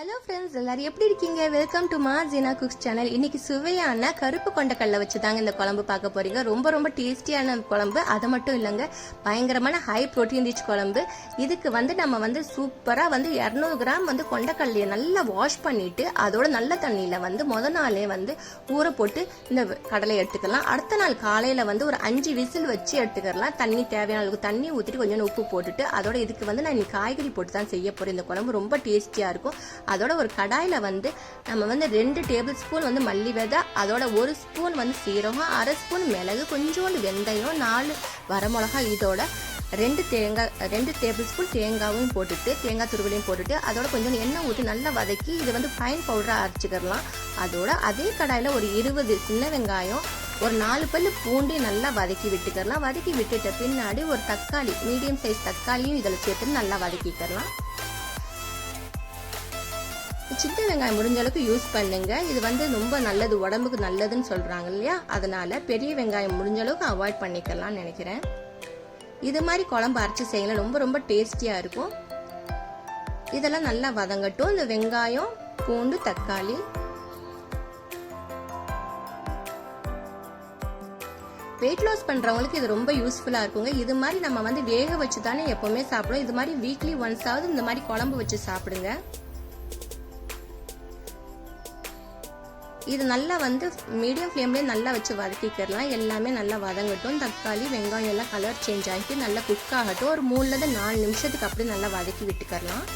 Hello friends எல்லாரும் எப்படி இருக்கீங்க? வெல்கம் டு மா ஜீனா குக்ஸ் சேனல் இன்னைக்கு சுவையான கருப்பு கொண்டக்கல்லை வச்சு தாங்க இந்த குழம்பு பார்க்க போறீங்க. ரொம்ப ரொம்ப டேஸ்டியான குழம்பு. அது மட்டும் இல்லைங்க பயங்கரமான ஹை ப்ரோட்டீன் ரிச் குழம்பு. இதுக்கு வந்து நம்ம வந்து சூப்பராக வந்து இரநூறு கிராம் வந்து கொண்டக்கடலையை நல்லா வாஷ் பண்ணிட்டு அதோட நல்ல தண்ணியில் வந்து முத நாளே வந்து ஊற போட்டு இந்த கடலை எடுத்துக்கலாம். அடுத்த நாள் காலையில் வந்து ஒரு அஞ்சு விசில் வச்சு எடுத்துக்கலாம். தண்ணி தேவையான அளவுக்கு தண்ணி ஊற்றிட்டு கொஞ்சம் உப்பு போட்டுட்டு அதோட இதுக்கு வந்து நான் இன்னைக்கு காய்கறி போட்டு தான் செய்ய போகிறேன் இந்த குழம்பு ரொம்ப டேஸ்டியாக இருக்கும். அதோட ஒரு கடாயில் வந்து நம்ம வந்து ரெண்டு டேபிள் ஸ்பூன் வந்து மல்லி விதை அதோட ஒரு ஸ்பூன் வந்து சீரகம் அரை ஸ்பூன் மிளகு கொஞ்சோண்டு வெந்தயம் நாலு வரமிளகா இதோட ரெண்டு தேங்காய் ரெண்டு டேபிள் ஸ்பூன் தேங்காயும் போட்டுட்டு தேங்காய் துருவலையும் போட்டுட்டு அதோட கொஞ்சம் எண்ணெய் ஊற்றி நல்லா வதக்கி இது வந்து ஃபைன் பவுடராக அரைச்சிக்கிறலாம் அதோட அதே கடாயில் ஒரு இருபது சின்ன வெங்காயம் ஒரு நாலு பல்லு பூண்டி நல்லா வதக்கி விட்டுக்கிறலாம் வதக்கி விட்டுட்ட பின்னாடி ஒரு தக்காளி மீடியம் சைஸ் தக்காளியும் இதில் சேர்த்து நல்லா வதக்கிக்கிறலாம் சின்ன வெங்காயம் முடிஞ்ச அளவுக்கு யூஸ் பண்ணுங்க. இது வந்து ரொம்ப நல்லது உடம்புக்கு நல்லதுன்னு சொல்றாங்க இல்லையா? அதனால பெரிய வெங்காயம் முடிஞ்ச அளவுக்கு அவாய்ட் பண்ணிக்கலாம்னு நினைக்கிறேன். இது மாதிரி குழம்பு அரைச்சி செய்யலாம் ரொம்ப ரொம்ப டேஸ்டியா இருக்கும். இதெல்லாம் நல்லா வதங்கட்டும். இந்த வெங்காயம் பூண்டு தக்காளி. வெயிட் லாஸ் பண்றவங்களுக்கு இது ரொம்ப யூஸ்ஃபுல்லா இருக்குங்க. இது மாதிரி நம்ம வந்து வேக வச்சு தானே எப்பவுமே சாப்பிடுவோம். இது மாதிரி வீக்லி ஒன்ஸ் ஆகுது இந்த மாதிரி குழம்பு வச்சு சாப்பிடுங்க. இது நல்லா வந்து மீடியம் ஃப்ளேம்லேயே நல்லா வச்சு வதக்கிக்கிறலாம் எல்லாமே நல்லா வதங்கட்டும். தக்காளி வெங்காயம் எல்லாம் கலர் சேஞ்ச் ஆகிட்டு நல்லா குக் ஆகட்டும். ஒரு மூணுலேருந்து நாலு நிமிஷத்துக்கு அப்படியே நல்லா வதக்கி விட்டுக்கரலாம்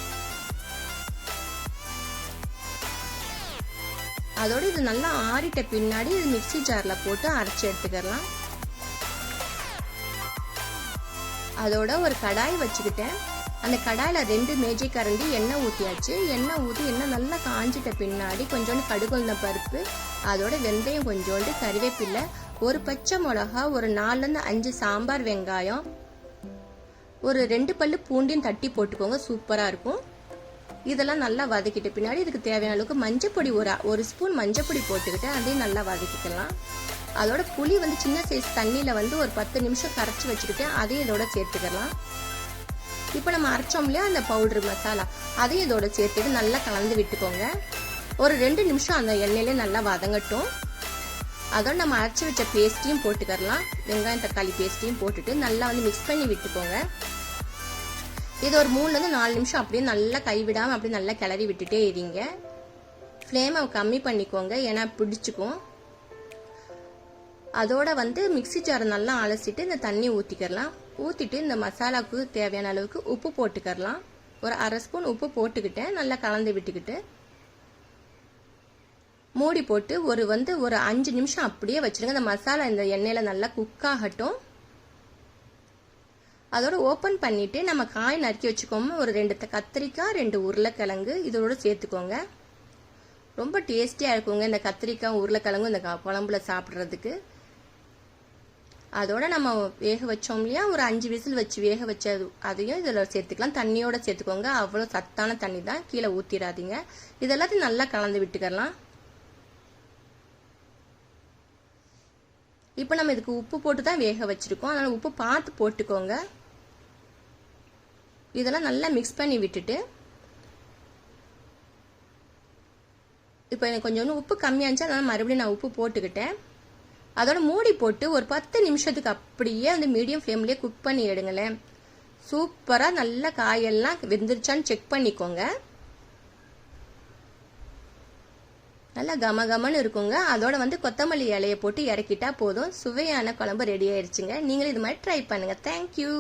அதோட இது நல்லா ஆறிட்ட பின்னாடி இது மிக்சி ஜாரில் போட்டு அரைச்சி எடுத்துக்கலாம். அதோட ஒரு கடாய் வச்சுக்கிட்டேன். அந்த கடாயில் ரெண்டு மேஜை கரண்டி எண்ணெய் ஊற்றியாச்சு எண்ணெய் ஊற்றி எண்ணெய் நல்லா காஞ்சிட்ட பின்னாடி கொஞ்சோண்டு கடுகுந்த பருப்பு அதோட வெந்தயம் கொஞ்சோண்டு கறிவேப்பில்லை ஒரு பச்சை மிளகா ஒரு நாலுலேருந்து அஞ்சு சாம்பார் வெங்காயம் ஒரு ரெண்டு பல்லு பூண்டியும் தட்டி போட்டுக்கோங்க சூப்பராக இருக்கும். இதெல்லாம் நல்லா வதக்கிட்ட பின்னாடி இதுக்கு தேவையான அளவுக்கு மஞ்சப்பொடி ஒரு ஒரு ஸ்பூன் மஞ்சப்பொடி போட்டுக்கிட்டு அதையும் நல்லா வதக்கிக்கலாம். அதோட புளி வந்து சின்ன சைஸ் தண்ணியில் வந்து ஒரு பத்து நிமிஷம் கரைச்சி வச்சுக்கிட்டு அதையும் இதோட சேர்த்துக்கலாம். இப்போ நம்ம அரைச்சோம் இல்லையா அந்த பவுடர் மசாலா அதையும் இதோட சேர்த்துட்டு நல்லா கலந்து விட்டுக்கோங்க. ஒரு ரெண்டு நிமிஷம் அந்த எண்ணெயிலே நல்லா வதங்கட்டும். அதோட நம்ம அரைச்சி வச்ச பேஸ்ட்டையும் போட்டுக்கரலாம் வெங்காயம் தக்காளி பேஸ்ட்டையும் போட்டுட்டு நல்லா வந்து மிக்ஸ் பண்ணி விட்டுக்கோங்க. இது ஒரு மூணுலேருந்து நாலு நிமிஷம் அப்படியே நல்லா கைவிடாமல் அப்படியே நல்லா கிளறி விட்டுட்டே இருங்க. ஃப்ளேமை கம்மி பண்ணிக்கோங்க ஏன்னா பிடிச்சிக்கும். அதோட வந்து மிக்சி ஜாரை நல்லா அலசிட்டு இந்த தண்ணி ஊற்றிக்கிறலாம் ஊற்றிட்டு இந்த மசாலாவுக்கு தேவையான அளவுக்கு உப்பு போட்டுக்கரலாம் ஒரு அரை ஸ்பூன் உப்பு போட்டுக்கிட்டேன். நல்லா கலந்து விட்டுக்கிட்டு. மூடி போட்டு ஒரு வந்து ஒரு அஞ்சு நிமிஷம் அப்படியே வச்சிருங்க. இந்த மசாலா இந்த எண்ணெயில் நல்லா குக் ஆகட்டும். அதோட ஓப்பன் பண்ணிவிட்டு நம்ம காய் நறுக்கி வச்சுக்கோம ஒரு ரெண்டு கத்திரிக்காய் ரெண்டு உருளைக்கிழங்கு இதோட சேர்த்துக்கோங்க. ரொம்ப டேஸ்டியாக இருக்குங்க இந்த கத்திரிக்காய் உருளைக்கிழங்கும் இந்த குழம்புல சாப்பிட்றதுக்கு. அதோட நம்ம வேக வச்சோம் இல்லையா? ஒரு அஞ்சு விசில் வச்சு வேக வச்சது அதையும் இதில் சேர்த்துக்கலாம். தண்ணியோட சேர்த்துக்கோங்க. அவ்வளோ சத்தான தண்ணி தான் கீழே ஊற்றிடாதீங்க இதெல்லாத்தையும் நல்லா கலந்து விட்டுக்கலாம். இப்போ நம்ம இதுக்கு உப்பு போட்டு தான் வேக வச்சுருக்கோம். அதனால் உப்பு பார்த்து போட்டுக்கோங்க. இதெல்லாம் நல்லா மிக்ஸ் பண்ணி விட்டுட்டு இப்போ எனக்கு கொஞ்சம் உப்பு கம்மியாச்சு அதனால் மறுபடியும் நான் உப்பு போட்டுக்கிட்டேன். அதோட மூடி போட்டு ஒரு பத்து நிமிஷத்துக்கு அப்படியே அந்த மீடியம் ஃப்ளேம்லேயே குக் பண்ணி எடுங்களேன். சூப்பராக நல்லா காயெல்லாம் வெந்துருச்சான்னு செக் பண்ணிக்கோங்க. நல்லா கம கமன்னு இருக்குங்க. அதோட வந்து கொத்தமல்லி இலையை போட்டு இறக்கிட்டா போதும். சுவையான குழம்பு ரெடி ஆயிடுச்சுங்க. நீங்களும் இது மாதிரி ட்ரை பண்ணுங்க. தேங்க்யூ